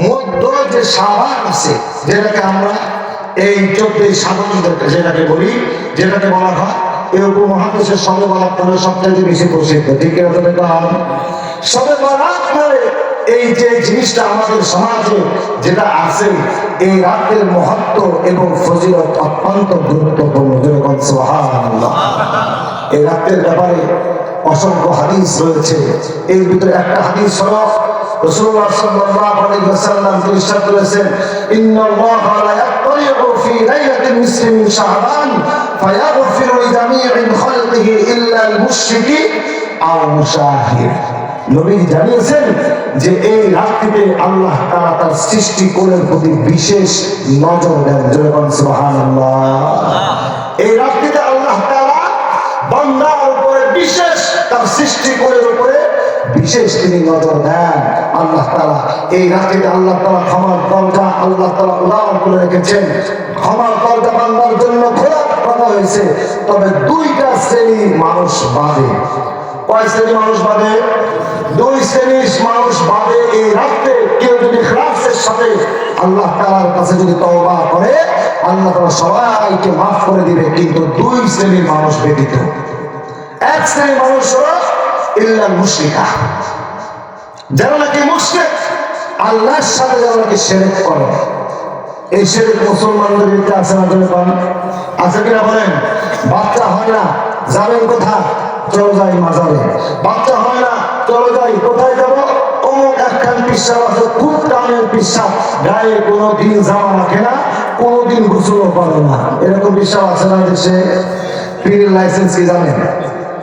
মধ্য যে সাবান আছে, যেটাকে আমরা এই চোদ্দই সাধনদেরকে যেটাকে বলি, যেটাকে বলা হয় এই উপমহাদেশের সবে বরাত মানে সবচেয়ে বেশি প্রসিদ্ধ। ঠিক সবে বরাত মানে এই যে জিনিসটা আমাদের সমাজে যেটা আছে, এই রাতের মহত্ব এবং ফজিলত অত্যন্ত গুরুত্বপূর্ণ। যেরকম এই রাতের ব্যাপারে অসংখ্য হাদিস রয়েছে। এর ভিতরে একটা হাদিস হলো জানিয়েছেন যে এই রাত্রিতে আল্লাহ তাআলা তার সৃষ্টি কোণের প্রতি বিশেষ নজর দেন। এই রাত্রিতে আল্লাহ তাআলা বান্দার উপরে বিশেষ তার সৃষ্টি কোণের উপরে বিশেষ তিনি নজর দেন। আল্লাহ তাআলা এই রাত্রিতে আল্লাহ তাআলা ক্ষমার দরজা আল্লাহ তাআলা উদাহরণ করে রেখেছেন, ক্ষমার দরজা বান্দার জন্য খোলা করা হয়েছে। তবে দুইটা শ্রেণির মানুষ বাদে। কয় শ্রেণির মানুষ বাদে? দুই শ্রেণির মানুষ বাদে এই রাত্রে কেউ যদি খ্লাসের সাথে আল্লাহ তাআলার কাছে যদি তওবা করে, আল্লাহ তাআলা সবাইকে মাফ করে দিবে। কিন্তু দুই শ্রেণির মানুষ ব্যতীত। এক শ্রেণির মানুষ হলো ইল্লা মুশরিকা। যারা নাকি মুশরিক, আল্লাহর সাথে যারা নাকি শিরক করে। এই শিরক মুসলমানদের ভিতরে আছে না ধরে পান আছে কিনা বলেন? বাচ্চা হয় না যাবেন কোথায়? চলো যাই মাজারে। বাচ্চা হয় না, চলো যাই কোথায় যাব? অমুক একখান পিসাব আছে, খুব দামের পিসাব। গায়ে কোনো দিন জামা রাখে না কোনোদিন গোসলও করে না। এরকম বিশ্বাস আছে না দেশে? পীরের লাইসেন্স কি জানেন?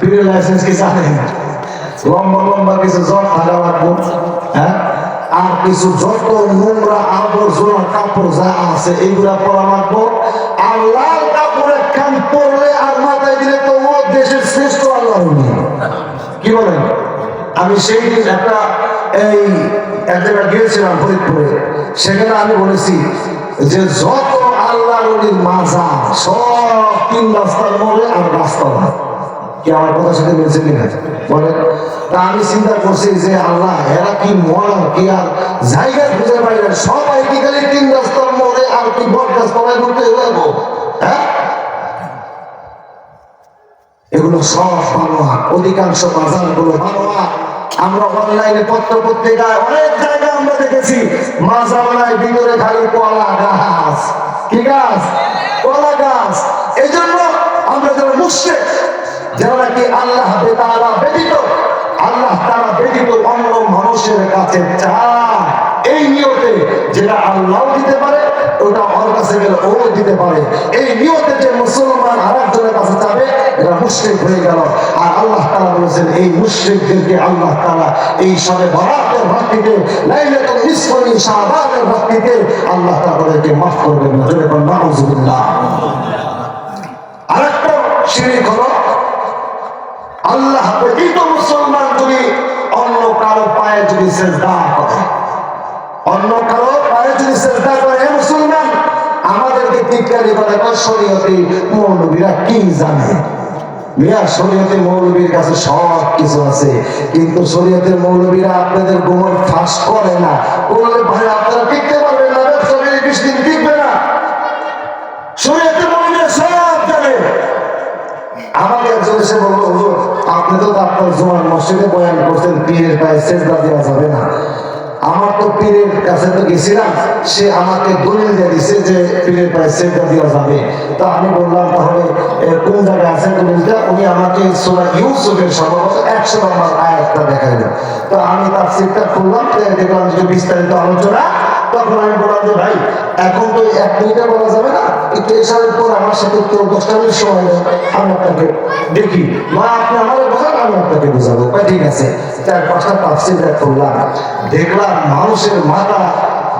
পীরের লাইসেন্স কি জানেন? লম্বা লম্বা কিছু জট থাকা লাগবো হ্যাঁ? আর কিছু যত নোংরা আবর্জনা কাপড় যা আছে এইগুলা পরা লাগবো। আর লাল কাপড় একখান পরলে আর মাথায় দিলে তো ও দেশের শ্রেষ্ঠ আল্লাহ। কি বলেন? আমি সেই একটা, এই এক জায়গায় গিয়েছিলাম ফরিদপুরে। সেখানে আমি বলেছি যে, যত আল্লাহ নবীর মাজা সব তিন রাস্তার মোড়ে আর রাস্তা না কি আমার কথা সাথে মিলছে কিনা? বলে তা আমি চিন্তা করছি যে আল্লাহ, এরা কি মরা কি আর জায়গা খুঁজে পাই না? সবাই কি তিন রাস্তার মোড়ে আর কি বট গাছ ঘুরতে যাব? হ্যাঁ? এগুলো সব বানোয়া অধিকাংশ বাজারগুলো বানোয়া আমরা অনলাইনে পত্র পত্রিকায় অনেক জায়গায় আমরা দেখেছি। মাজাওয়ালায় ভিতরে খালি কলা গাছ। কি গাছ? কলা গাছ। যেটা আল্লাহ দিতে পারে, ওটা ওর কাছে গেলে ও দিতে পারে। এই নিয়তে যে মুসলমান আর একজনের কাছে যাবে, এরা মুশরিক হয়ে গেল। আর আল্লাহ তাআলা বলেছেন, এই মুশরিকদেরকে আল্লাহ তাআলা এই সবে বরাতের রাত্রিতে, লাইলাতুল নিসফ মিন শাবানের রাত্রিতে আল্লাহ তাআলা তাদেরকে মাফ করবেন না। যেরকম নাউজুবিল্লাহ। আরেকটা শিরিক হলো, আল্লাহ ব্যতীত মুসলমান যদি অন্য কারও পায়ে যদি সেজদা করে, অন্য কারও পায়ে যদি সেজদা করে হে মুসলমান আমাদেরকে টিকারি করে শরীয়তে মৌলবীরা কি জানে? মিয়া শরীয়তের মৌলবীর কাছে সব কিছু আছে, কিন্তু শরীয়তের মৌলবীরা আপনাদের গোমর ফাঁস করে না। করলে ভাই, আপনারা টিকতে পারবেন না শরীরে বিশ দিন টিকবে না। শরীয়তের মৌলবীরা সব জানে। আমাকে একজন এসে বলল আপনি তো আপনার জোয়ান মসজিদে বয়ান করছেন, পীরের পায়ে সেজদা দেওয়া যাবে না। আমার তো পীরের কাছে তো গেছিলাম, সে আমাকে দলিল দিয়ে দিছে যে পীরের পায়ে সেজদা দেওয়া যাবে। তা আমি বললাম, তাহলে কোন জায়গায় আছে দলিলটা? উনি আমাকে সোনা ইউসুফের সম্ভবত একশো নম্বর আয়াতটা দেখাইল। তো আমি তার সিটটা খুললাম দেখলাম যে বিস্তারিত আলোচনা দেখলাম মানুষের মাথা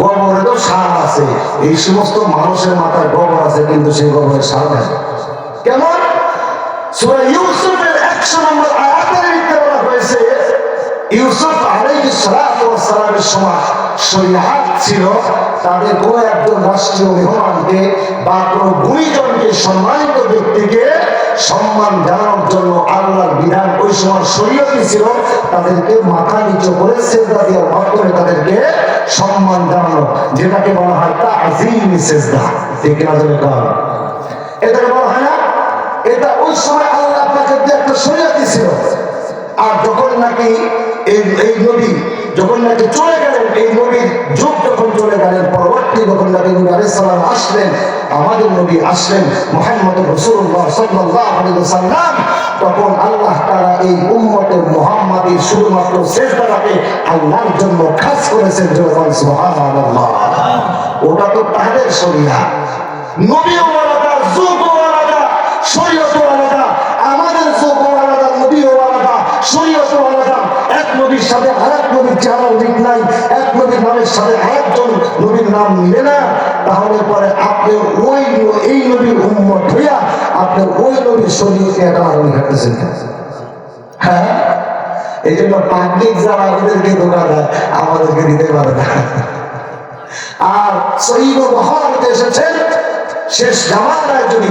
গোবরে তো সার আছে। এই সমস্ত মানুষের মাথায় গোবর আছে, কিন্তু সেই গোবরের সার নেই। কেমন? সূরা 100 নম্বর ইউসুফ আলাইহিস সালাতু ওয়াস সালামের সময় শরীয়ত ছিল, তাদের কোনো একজন রাষ্ট্রীয় মেহমানকে বা কোনো গুণীজনকে সম্মানিত ব্যক্তিকে সম্মান জানানোর জন্য আল্লাহর বিধান ওই সময় শরীয়তই ছিল, তাদেরকে মাথা নিচু করে সেজদা দেওয়ার মাধ্যমে তাদেরকে সম্মান জানানো, যেটাকে বলা হয় তা আজিম সেজদা। ঠিক জন্য এটাকে বলা হয় না? এটা ওই সময় আল্লাহ যে একটা শরীয়তই ছিল। আর যখন নাকি এই এই নবী যখন নাকি চলে গেলেন, এই নবীর যুগ যখন চলে গেলেন, পরবর্তী যখন নাকি নবী আলাইহিস সালাম আসলেন, আমাদের নবী আসলেন মোহাম্মদ রসুল্লাহ তখন আল্লাহ তাআলা এই উম্মতের মুহাম্মাদীর শুধুমাত্র শেষদারাকে আল্লাহর জন্য খাস করেছেন যখন সুবহানাল্লাহ। ওটা তো তাদের শরিয়া। নবীও আলাদা যুগও আলাদা শরীয়তও আলাদা আমাদের যুগও আলাদা নবীও আলাদা শরীয়তও আলাদা এক সাথে আরেক নবীর চেহারা ঠিক নাই, এক নবীর নামের সাথে আরেকজন নবীর নাম মিলে না, তাহলে পরে আপনি ওই এই নবীর উম্মত হইয়া আপনি ওই নবীর শরীরকে টানাটানি খাটতেছেন হ্যাঁ? এই জন্য পাবলিক যারা ওদেরকে ধোকা দেয়, আমাদেরকে দিতে পারে না। আর এসেছেন, শেষ জামানায় যদি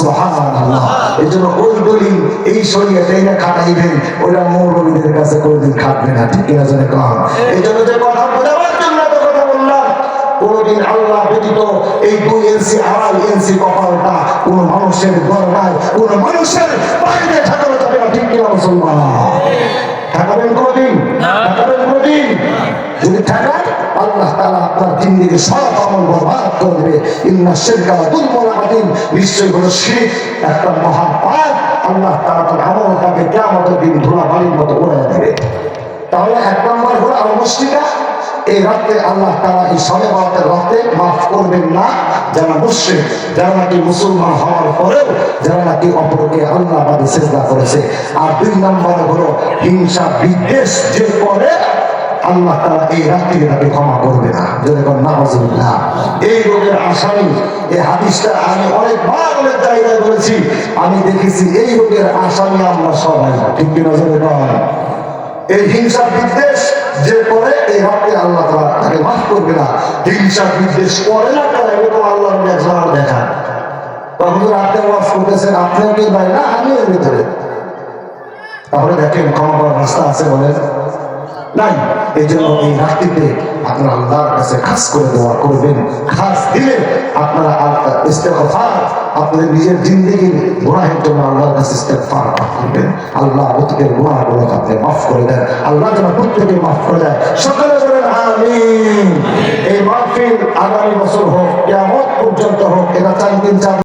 সুবহানাল্লাহ। এই জন্য ওই দলিল এই শরীয়তে না খাটাইবেন ওরা মৌলবীদের কাছে কোনোদিন খাটবে না ঠিক এই জন্য যে কথা বোঝাবার জন্য এত কথা বললাম কোনদিন আল্লাহ ব্যতীত এই দুই ইঞ্চি আড়াই ইঞ্চি কপালটা কোন মানুষের গর্বায় কোন মানুষের বাইরে ঠাকানো যাবে না ঠিক কিনা মুসলমান? ঠাকাবেন কোনদিন? ঠাকাবেন কোনদিন? যদি ঠাকায় আল্লাহ আপনার জিন্দিগি সব আমল বরবাদ করবে ইন্না শিরকা দুলমুল আদিম নিশ্চয়ই হলো শিরক, একটা মহা পাপ আল্লাহ তার আমলটাকে কিয়ামতের দিন ধুলা বালির মতো উড়াইয়া দেবে। তাহলে এক নম্বর হলো আল মুশরিকা, এই রাতে আল্লাহ তারা এই সবে বারাতের রাতে মাফ করবেন না, যারা মুশরিক, যারা নাকি মুসলমান হওয়ার পরেও যারা নাকি অপরকে আল্লাহ চেষ্টা করেছে। আর দুই নম্বর হলো হিংসা বিদ্বেষ, যে করে আল্লাহ তারা এই রাত্রিকে তাকে ক্ষমা করবে না। যেরকম নামাজুল্লাহ এই রোগের আসামি, এই হাদিসটা আমি অনেকবার অনেক জায়গায় বলেছি আমি দেখেছি এই রোগের আসামি আমরা সবাই, ঠিক কিনা যেরকম এই হিংসা বিদ্বেষ যে করে, এই রাতে আল্লাহ তারা তাকে মাফ করবে না। হিংসা বিদ্বেষ করে না তারা, এরকম আল্লাহ দেখা তখন রাতে ওয়াজ করতেছেন আপনিও কি ভাই না আমি এর ভিতরে। তাহলে দেখেন, ক্ষমা করার রাস্তা আছে বলেন? নাই। এই জন্য এই রাত্রিতে আপনারা আল্লাহর আগামী বছর হোক কেমন পর্যন্ত হোক এটা চার দিন চার